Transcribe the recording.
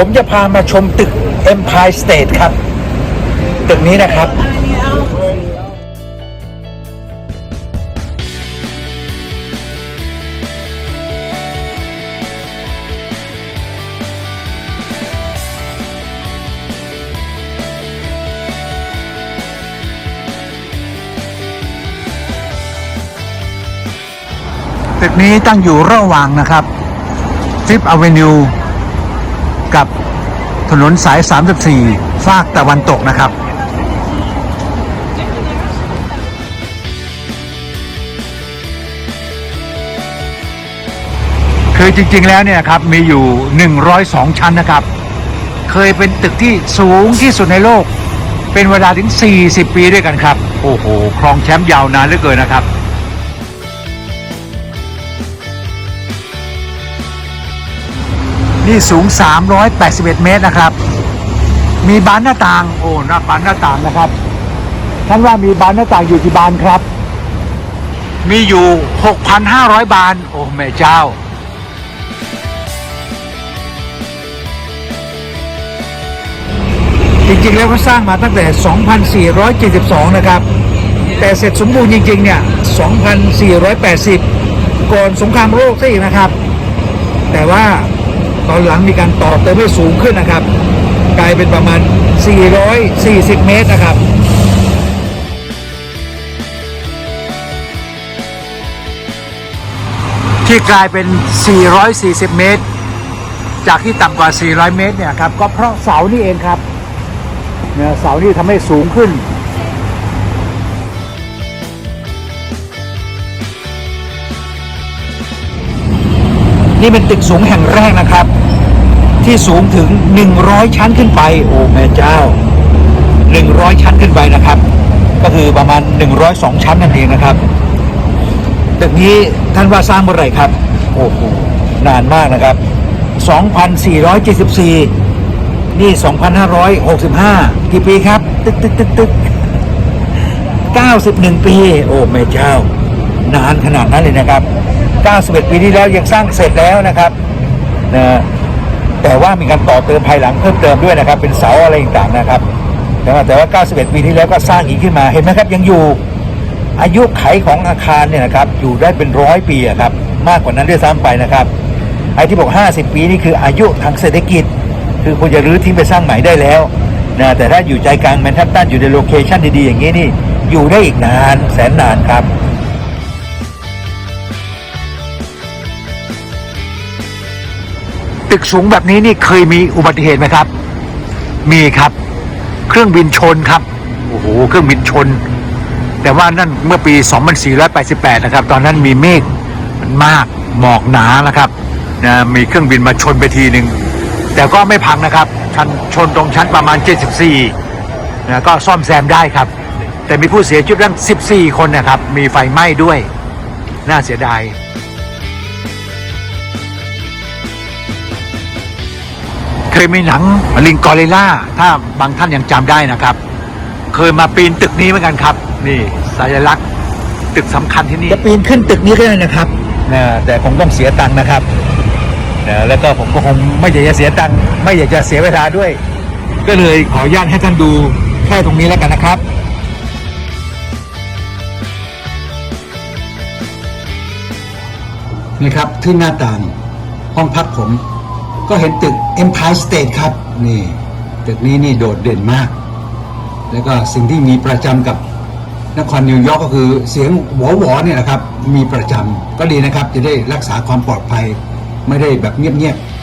ผมจะพามาชมตึก Empire State ครับ ตึกนี้นะครับตึกนี้ตั้งอยู่ระหว่างนะครับฟิฟอเวนิว กับถนนสาย 34ฟากตะวันตกนะครับคือจริงๆ แล้วเนี่ยครับมีอยู่ 102 ชั้นนะครับ เคยเป็นตึกที่สูงที่สุดในโลก เป็นเวลาถึง 40 ปีด้วยกันครับ โอ้โห ครองแชมป์ยาวนานเหลือเกินนะครับ นี่สูง 381 เมตรนะครับ มีบานหน้าต่าง โอ้หน้าบานหน้าต่างนะครับ ท่านว่ามีบานหน้าต่างอยู่กี่บานครับ มีอยู่ 6,500 บาน โอ้แม่เจ้าจริงๆ แล้วก็สร้างมาตั้งแต่ 2,472 นะครับ แต่เสร็จสมบูรณ์จริง ๆ เนี่ย 2,480 ก่อนสงครามโลกซะอีกนะครับ แต่ว่า ตอนหลังมีการต่อเติมให้สูงขึ้นนะครับ กลายเป็นประมาณ 440 เมตรนะครับที่กลายเป็น 440 เมตร จากที่ต่ำกว่า 400 เมตร เนี่ยครับ ก็เพราะเสานี่เองครับ เนี่ย เสานี่ทำให้สูงขึ้น นี่เป็นตึกสูงแห่งแรกนะครับ ที่สูงถึง 100 ชั้นขึ้นไป โอ้แม่เจ้า 100 ชั้นขึ้นไปนะครับ ก็คือประมาณ 102 ชั้นนั่นเองนะครับตึกนี้ท่านว่าสร้างเมื่อไหร่ครับโอ้โหนานมากนะครับ 2,474 นี่ 2,565 กี่ปีครับ ตึกตึกตึกตึก91 ปี โอ้แม่เจ้านานขนาดนั้นเลยนะครับ 91 ปีที่แล้วยังสร้างเสร็จแล้วนะครับนะแต่ว่ามีการต่อเติมภายหลังเพิ่มเติมด้วยนะครับ เป็นเสาอะไรต่างๆนะครับ แต่ว่าแต่ว่า 91 ปีที่แล้วก็สร้างอีกขึ้นมาเห็นไหมครับยังอยู่อายุไขของอาคารเนี่ยนะครับอยู่ได้เป็นร้อยปีครับมากกว่านั้นด้วยซ้ำไปนะครับไอ้ที่บอก 50 ปีนี่คืออายุทางเศรษฐกิจ คือควรจะรื้อทิ้งไปสร้างใหม่ได้แล้วนะแต่ถ้าอยู่ใจกลางแมนฮัตตันอยู่ในโลเคชันดีๆอย่างนี้นี่อยู่ได้อีกนานแสนนานครับ ตึกสูงแบบนี้นี่เคยมีอุบัติเหตุไหมครับ มีครับ เครื่องบินชนครับ โอ้โห เครื่องบินชน แต่ว่านั่นเมื่อปี 2488 นะครับ ตอนนั้นมีเมฆมันมาก หมอกหนานะครับนะมีเครื่องบินมาชนไปทีหนึ่ง แต่ก็ไม่พังนะครับชันชนตรงชั้นประมาณ 74นะก็ซ่อมแซมได้ครับ แต่มีผู้เสียชีวิตตั้ง 14 คนนะครับ มีไฟไหม้ด้วย น่าเสียดาย ยมีหนังลิงกอริลล่า ถ้าบางท่านยังจำได้นะครับ เคยมาปีนตึกนี้เหมือนกันครับ นี่สัญลักษณ์ตึกสำคัญที่นี่จะปีนขึ้นตึกนี้ก็ได้นะครับนะแต่คงต้องเสียตังค์นะครับนะแล้วก็ผมก็คงไม่อยากจะเสียตังค์ไม่อยากจะเสียเวลาด้วย ก็เลยขออนุญาตให้ท่านดูแค่ตรงนี้แล้วกันนะครับนี่ครับที่หน้าต่างห้องพักผม ก็เห็นตึก Empire State ครับ นี่ ตึกนี้นี่โดดเด่นมาก แล้วก็สิ่งที่มีประจำกับนครนิวยอร์กก็คือเสียงหวอหวอเนี่ยนะครับ มีประจำก็ดีนะครับ จะได้รักษาความปลอดภัยไม่ได้แบบเงียบๆ